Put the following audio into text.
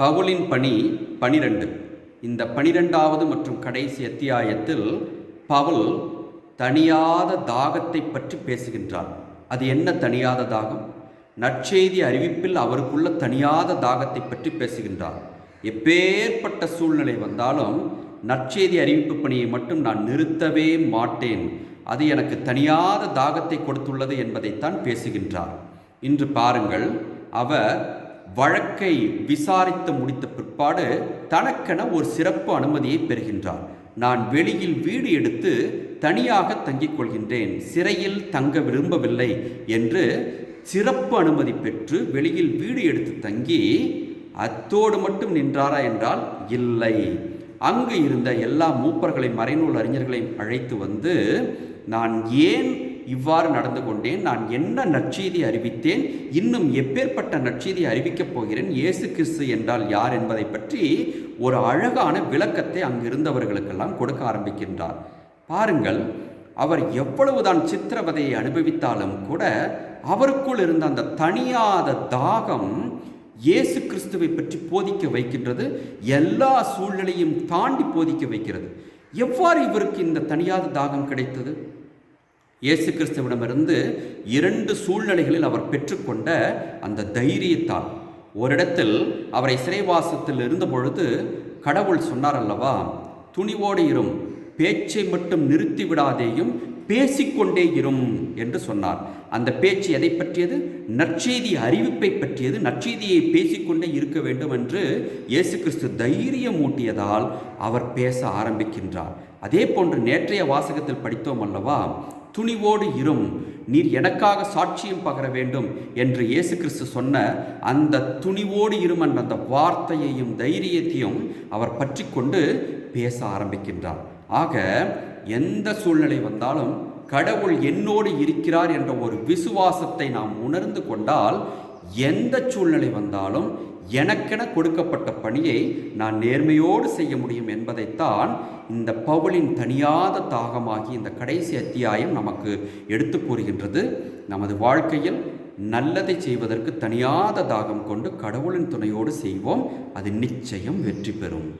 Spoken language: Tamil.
பவுலின் பணி பனிரெண்டு. இந்த பனிரெண்டாவது மற்றும் கடைசி அத்தியாயத்தில் பவுல் தனியாத தாகத்தை பற்றி பேசுகின்றார். அது என்ன தனியாத தாகம்? நற்செய்தி அறிவிப்பில் அவருக்குள்ள தனியாத தாகத்தை பற்றி பேசுகின்றார். எப்பேற்பட்ட சூழ்நிலை வந்தாலும் நற்செய்தி அறிவிப்பு பணியை மட்டும் நான் நிறுத்தவே மாட்டேன். அது எனக்கு தனியாத தாகத்தை கொடுத்துள்ளது என்பதைத்தான் பேசுகின்றார். இன்று பாருங்கள் அவர் வழக்கை விசாரித்து முடித்த பிற்பாடு தனக்கென ஒரு சிறப்பு அனுமதியை பெறுகின்றார். நான் வெளியில் வீடு எடுத்து தனியாக தங்கிக் கொள்கின்றேன். சிறையில் தங்க விரும்பவில்லை என்று சிறப்பு அனுமதி பெற்று வெளியில் வீடு எடுத்து தங்கி அத்தோடு மட்டும் நின்றாரா என்றால் இல்லை. அங்கு இருந்த எல்லா மூப்பர்களையும் மறைநூல் அறிஞர்களையும் அழைத்து வந்து நான் ஏன் இவ்வாறு நடந்து கொண்டேன். நான் என்ன நற்செய்தி அறிவித்தேன்? இன்னும் எப்பேற்பட்ட நற்செய்தி அறிவிக்கப் போகிறேன்? இயேசு கிறிஸ்து என்றால் யார் என்பதை பற்றி ஒரு அழகான விளக்கத்தை அங்கிருந்தவர்களுக்கெல்லாம் கொடுக்க ஆரம்பிக்கின்றார். பாருங்கள் அவர் எவ்வளவுதான் சித்திரவதையை அனுபவித்தாலும் கூட அவருக்குள் இருந்த அந்த தனியாத தாகம் இயேசு கிறிஸ்துவை பற்றி போதிக்க வைக்கின்றது. எல்லா சூழ்நிலையும் தாண்டி போதிக்க வைக்கிறது. எவ்வாறு இவருக்கு இந்த தனியாத தாகம் கிடைத்தது? இயேசு கிறிஸ்துவிடமிருந்து இரண்டு சூழ்நிலைகளில் அவர் பெற்றுக்கொண்ட அந்த தைரியத்தால். ஓரிடத்தில் அவரை சிறைவாசத்தில் இருந்த பொழுது கடவுள் சொன்னார் அல்லவா துணிவோடு இரும் பேச்சை மட்டும் நிறுத்தி விடாதேயும் பேசிக்கொண்டே இரும் என்று சொன்னார். அந்த பேச்சு எதை பற்றியது? நற்செய்தி அறிவிப்பை பற்றியது. நற்செய்தியை பேசிக்கொண்டே இருக்க வேண்டும் என்று இயேசு கிறிஸ்து தைரியம் ஊட்டியதால் அவர் பேச ஆரம்பிக்கின்றார். அதே போன்று நேற்றைய வாசகத்தில் படித்தோம் அல்லவா துணிவோடு இரும். நீர் எனக்காக சாட்சியம் பகர வேண்டும் என்று இயேசு கிறிஸ்து சொன்ன அந்த துணிவோடு இரும் என்ற அந்த வார்த்தையையும் தைரியத்தையும் அவர் பற்றி கொண்டு பேச ஆரம்பிக்கின்றார். ஆக எந்த சூழ்நிலை வந்தாலும் கடவுள் என்னோடு இருக்கிறார் என்ற ஒரு விசுவாசத்தை நாம் உணர்ந்து கொண்டால் எந்த சூழ்நிலை வந்தாலும் எனக்கென கொடுக்கப்பட்ட பணியை நான் நேர்மையோடு செய்ய முடியும் என்பதைத்தான் இந்த பவுலின் தனியாத தாகமாகி இந்த கடைசி அத்தியாயம் நமக்கு எடுத்து கூறுகின்றது. நமது வாழ்க்கையில் நல்லதை செய்வதற்கு தனியாத தாகம் கொண்டு கடவுளின் துணையோடு செய்வோம். அது நிச்சயம் வெற்றி பெறும்.